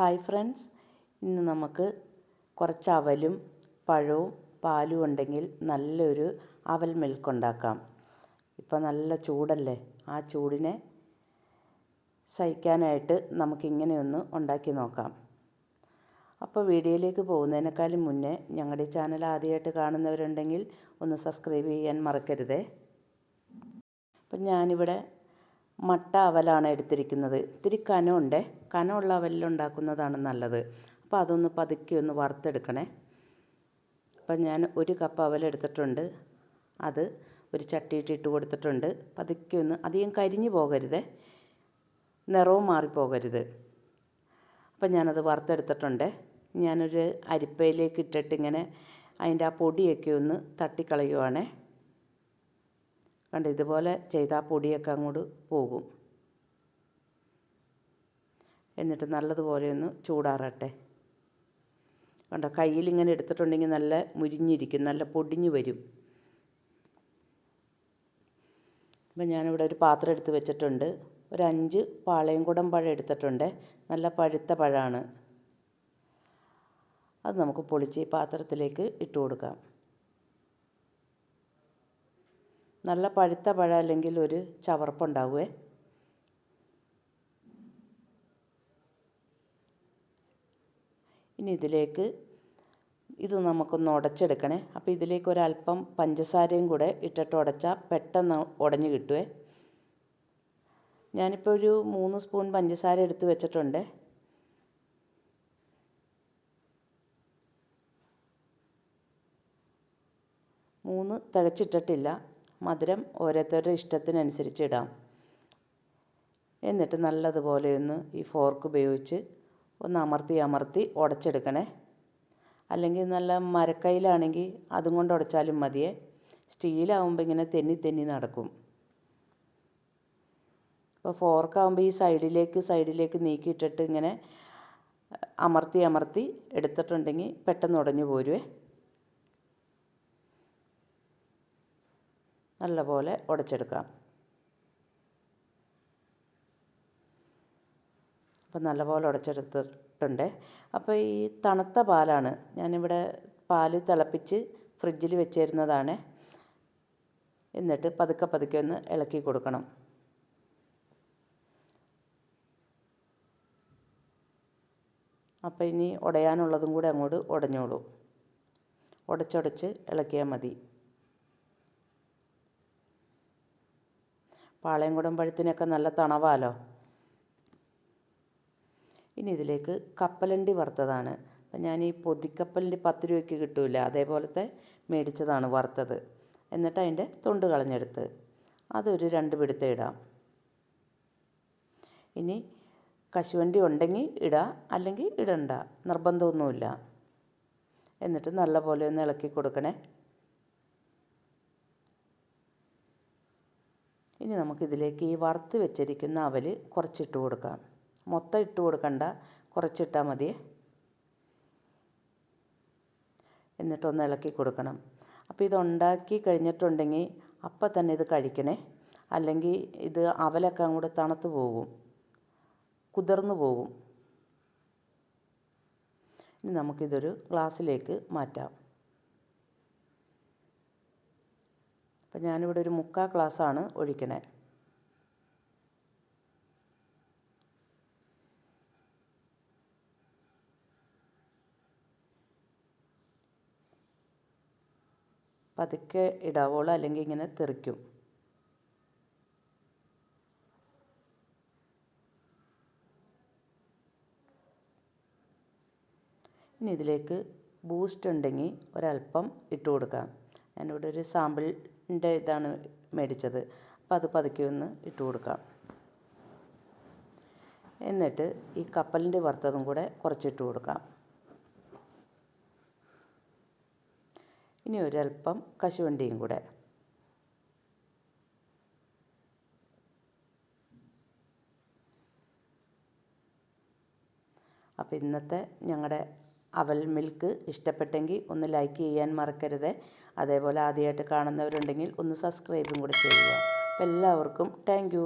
Hi friends. ഇന്ന് നമുക്ക് കുറച്ച് അവലും പഴവും പാലും ഉണ്ടെങ്കിൽ നല്ലൊരു അവൽ മിൽക്ക് ഉണ്ടാക്കാം. ഇപ്പോൾ നല്ല ചൂടല്ലേ? ആ ചൂടിനെ സഹിക്കാനായിട്ട് നമുക്കിങ്ങനെയൊന്ന് ഉണ്ടാക്കി നോക്കാം. അപ്പോൾ വീഡിയോയിലേക്ക് പോകുന്നതിനേക്കാളും മുന്നേ ഞങ്ങളുടെ ചാനൽ ആദ്യമായിട്ട് കാണുന്നവരുണ്ടെങ്കിൽ ഒന്ന് സബ്സ്ക്രൈബ് ചെയ്യാൻ മറക്കരുതേ. അപ്പം ഞാനിവിടെ മട്ട അവലാണ് എടുത്തിരിക്കുന്നത്. ഇത്തിരി കനമുണ്ട്. കനമുള്ള അവലിലുണ്ടാക്കുന്നതാണ് നല്ലത്. അപ്പോൾ അതൊന്ന് പതുക്കി ഒന്ന് വറുത്തെടുക്കണേ. അപ്പം ഞാൻ ഒരു കപ്പ് അവലെടുത്തിട്ടുണ്ട് അത് ഒരു ചട്ടിയിട്ട് ഇട്ട് കൊടുത്തിട്ടുണ്ട്. പതുക്കെ ഒന്ന് അധികം കരിഞ്ഞു പോകരുത്. നിറവും മാറിപ്പോകരുത്. അപ്പം ഞാനത് വറുത്തെടുത്തിട്ടുണ്ട്. ഞാനൊരു അരിപ്പയിലേക്ക് ഇട്ടിട്ട് ഇങ്ങനെ അതിന്റെ ആ പൊടിയൊക്കെ ഒന്ന് തട്ടിക്കളയുവാണേ. കണ്ട് ഇതുപോലെ ചെയ്താൽ പൊടിയൊക്കെ അങ്ങോട്ട് പോകും. എന്നിട്ട് നല്ലതുപോലെ ഒന്ന് ചൂടാറട്ടെ. കണ്ടോ കയ്യിലിങ്ങനെ എടുത്തിട്ടുണ്ടെങ്കിൽ നല്ല മുരിഞ്ഞിരിക്കും നല്ല പൊടിഞ്ഞു വരും. അപ്പം ഞാനിവിടെ ഒരു പാത്രം എടുത്ത് വെച്ചിട്ടുണ്ട്. ഒരു അഞ്ച് പാളയംകുടം പഴം എടുത്തിട്ടുണ്ട്. നല്ല പഴുത്ത പഴമാണ്. അത് നമുക്ക് പൊളിച്ച് പാത്രത്തിലേക്ക് ഇട്ട് കൊടുക്കാം. നല്ല പഴുത്ത പഴ അല്ലെങ്കിൽ ഒരു ചവർപ്പുണ്ടാവുമേ ഇനി ഇതിലേക്ക് ഇത് നമുക്കൊന്ന് ഉടച്ചെടുക്കണേ. അപ്പോൾ ഇതിലേക്ക് ഒരല്പം പഞ്ചസാരയും കൂടെ ഇട്ടിട്ട് ഉടച്ചാൽ പെട്ടെന്ന് ഉടഞ്ഞ് കിട്ടുമേ ഞാനിപ്പോൾ ഒരു മൂന്ന് സ്പൂൺ പഞ്ചസാര എടുത്ത് വെച്ചിട്ടുണ്ട്. മൂന്ന് തികച്ചിട്ടിട്ടില്ല. മധുരം ഓരോരുത്തരുടെ ഇഷ്ടത്തിനനുസരിച്ച് ഇടാം. എന്നിട്ട് നല്ലതുപോലെ ഒന്ന് ഈ ഫോർക്ക് ഉപയോഗിച്ച് ഒന്ന് അമർത്തി അമർത്തി ഉടച്ചെടുക്കണേ. അല്ലെങ്കിൽ നല്ല മരക്കൈയിലാണെങ്കിൽ അതും കൊണ്ട് ഉടച്ചാലും മതിയേ. സ്റ്റീലാവുമ്പോൾ ഇങ്ങനെ തെന്നി തെന്നി നടക്കും. അപ്പോൾ ഫോർക്കാവുമ്പോൾ ഈ സൈഡിലേക്ക് സൈഡിലേക്ക് നീക്കിയിട്ടിട്ട് ഇങ്ങനെ അമർത്തി അമർത്തി എടുത്തിട്ടുണ്ടെങ്കിൽ പെട്ടെന്ന് ഉടഞ്ഞു പോരുവേ. നല്ലപോലെ ഉടച്ചെടുക്കാം. അപ്പം നല്ലപോലെ ഉടച്ചെടുത്തിട്ടുണ്ട്. അപ്പോൾ ഈ തണുത്ത പാലാണ് ഞാനിവിടെ പാൽ തിളപ്പിച്ച് ഫ്രിഡ്ജിൽ വെച്ചിരുന്നതാണ്. എന്നിട്ട് പതുക്കെ പതുക്കെ ഒന്ന് ഇളക്കി കൊടുക്കണം. അപ്പോൾ ഇനി ഉടയാനുള്ളതും കൂടെ അങ്ങോട്ട് ഉടഞ്ഞോളൂ. ഉടച്ചുടച്ച് ഇളക്കിയാൽ മതി. പാളയംകുടം പഴത്തിനൊക്കെ നല്ല തണവാലോ? ഇനി ഇതിലേക്ക് കപ്പലണ്ടി വറുത്തതാണ്. അപ്പം ഞാൻ ഈ പൊതിക്കപ്പലിന്റെ പത്ത് രൂപയ്ക്ക് കിട്ടൂല. അതേപോലത്തെ മേടിച്ചതാണ് വറുത്തത്. എന്നിട്ട് അതിന്റെ തൊണ്ട് കളഞ്ഞെടുത്ത് അതൊരു രണ്ട് പിടുത്തം ഇടാം. ഇനി കശുവണ്ടി ഉണ്ടെങ്കിൽ ഇടാം അല്ലെങ്കിൽ ഇടണ്ട. നിർബന്ധമൊന്നുമില്ല. എന്നിട്ട് നല്ല പോലെ ഒന്ന് ഇളക്കി കൊടുക്കണേ. ഇനി നമുക്കിതിലേക്ക് ഈ വറുത്ത് വെച്ചിരിക്കുന്ന അവൽ കുറച്ചിട്ട് കൊടുക്കാം. മൊത്തം ഇട്ട് കൊടുക്കണ്ട കുറച്ചിട്ടാൽ മതി. എന്നിട്ടൊന്ന് ഇളക്കി കൊടുക്കണം. അപ്പോൾ ഇതുണ്ടാക്കി കഴിഞ്ഞിട്ടുണ്ടെങ്കിൽ അപ്പം തന്നെ ഇത് കഴിക്കണേ. അല്ലെങ്കിൽ ഇത് അവലൊക്കെ അങ്ങോട്ട് തണുത്ത് പോകും കുതിർന്നു പോകും. ഇനി നമുക്കിതൊരു ഗ്ലാസ്സിലേക്ക് മാറ്റാം. അപ്പം ഞാനിവിടെ ഒരു മുക്കാൽ ഗ്ലാസ്സാണ് ഒഴിക്കണേ. പതുക്കെ ഇടാവോളൂ അല്ലെങ്കിൽ ഇങ്ങനെ തെറിക്കും. ഇനി ഇതിലേക്ക് ബൂസ്റ്റ് ഉണ്ടെങ്കിൽ ഒരല്പം ഇട്ട് കൊടുക്കാം. ഞാനിവിടെ ഒരു സാമ്പിളിന്റെ ഇതാണ് മേടിച്ചത്. അപ്പോൾ അത് പതുക്കെ ഒന്ന് ഇട്ട് കൊടുക്കാം. എന്നിട്ട് ഈ കപ്പലിന്റെ വറുത്തതും കൂടെ കുറച്ചിട്ട് കൊടുക്കാം. ഇനി ഒരല്പം കശുവണ്ടിയും കൂടെ. അപ്പോൾ ഇന്നത്തെ ഞങ്ങളുടെ അവൽ മിൽക്ക് ഇഷ്ടപ്പെട്ടെങ്കിൽ ഒന്ന് ലൈക്ക് ചെയ്യാൻ മറക്കരുത്. അതേപോലെ ആദ്യമായിട്ട് കാണുന്നവരുണ്ടെങ്കിൽ ഒന്ന് സബ്സ്ക്രൈബും കൂടെ ചെയ്യുക. അപ്പോൾ എല്ലാവർക്കും താങ്ക്